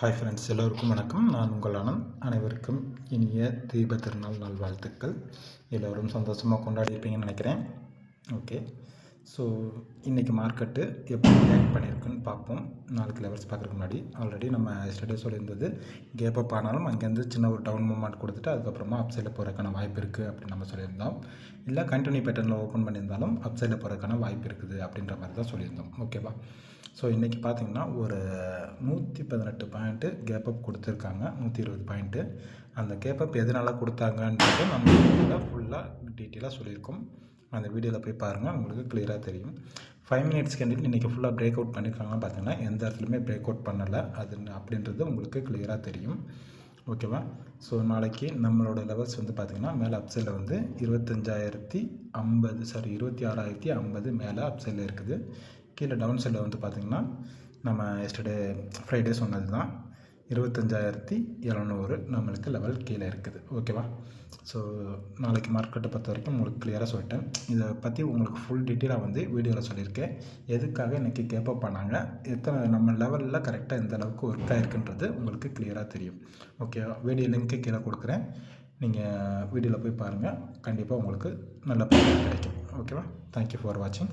Hi friends எல்லோருக்கும் வணக்கம். நான் உங்கள் ஆனந்த் அனைவருக்கும் இனிய தீப திருநாள் நல்வாழ்த்துக்கள். எல்லோரும் சந்தோஷமாக கொண்டாடியிருப்பீங்கன்னு நினைக்கிறேன். ஓகே ஸோ இன்றைக்கி மார்க்கெட்டு எப்படி ரியாக்ட் பண்ணியிருக்குன்னு பார்ப்போம். நாளைக்கு லெவல்ஸ் பார்க்குறதுக்கு முன்னாடி. ஆல்ரெடி நம்ம ஸ்டடி சொல்லியிருந்தது கேப் அப் ஆனாலும் அங்கேருந்து சின்ன ஒரு டவுன் மூமெண்ட் கொடுத்துட்டு அதுக்கப்புறமா அப் சைடில் போகிறதுக்கான வாய்ப்பு இருக்குது அப்படின்னு நம்ம சொல்லியிருந்தோம். இல்லை கண்டினியூ பேட்டர்னில் ஓப்பன் பண்ணியிருந்தாலும் அப் சைடில் போகிறதுக்கான வாய்ப்பு இருக்குது அப்படின்ற மாதிரி தான் சொல்லியிருந்தோம். ஓகேவா ஸோ இன்றைக்கி பார்த்தீங்கன்னா ஒரு நூற்றி பதினெட்டு பாயிண்ட்டு கேப் அப் கொடுத்துருக்காங்க. நூற்றி இருபது பாயிண்ட்டு அந்த கேப் அப் எதனால் கொடுத்தாங்கன்றது நம்ம ஃபுல்லாக டீட்டெயிலாக சொல்லியிருக்கோம். அந்த வீடியோவில் போய் பாருங்கள் உங்களுக்கு கிளியராக தெரியும். ஃபைவ் மினிட்ஸ் கேண்டில் இன்றைக்கி ஃபுல்லாக பிரேக் அவுட் பண்ணியிருக்காங்கன்னு பார்த்தீங்கன்னா எந்த இடத்துலையுமே பிரேக் அவுட் பண்ணலை. அது அப்படின்றது உங்களுக்கு கிளியராக தெரியும். ஓகேவா ஸோ நாளைக்கு நம்மளோட லெவல்ஸ் வந்து பார்த்திங்கன்னா மேலே அப்சைடில் வந்து இருபத்தஞ்சாயிரத்தி ஐம்பது சாரி இருபத்தி ஆறாயிரத்தி ஐம்பது மேலே அப்சைடில் இருக்குது. கீழே டவுன் சைடில் வந்து பார்த்திங்கன்னா நம்ம எஸ்டர்டே ஃப்ரைடே சொன்னது தான் இருபத்தஞ்சாயிரத்தி எழுநூறு நம்மளுக்கு லெவல் கீழே இருக்குது. ஓகேவா ஸோ நாளைக்கு மார்க்கெட்டை பொறுத்த வரைக்கும் உங்களுக்கு கிளியராக சொல்லிட்டேன். இதை பற்றி உங்களுக்கு ஃபுல் டீட்டெயிலாக வந்து வீடியோவில் சொல்லியிருக்கேன். எதுக்காக இன்றைக்கி கேப்பப் பண்ணாங்க? எத்தனை நம்ம லெவலில் கரெக்டாக எந்த அளவுக்கு ஒர்க் ஆகிருக்குன்றது உங்களுக்கு கிளியராக தெரியும். ஓகே வீடியோ லிங்க்கு கீழே கொடுக்குறேன். நீங்கள் வீடியோவில் போய் பாருங்கள் கண்டிப்பாக உங்களுக்கு நல்ல கிடைக்கும். ஓகேவா தேங்க்யூ ஃபார் வாட்சிங்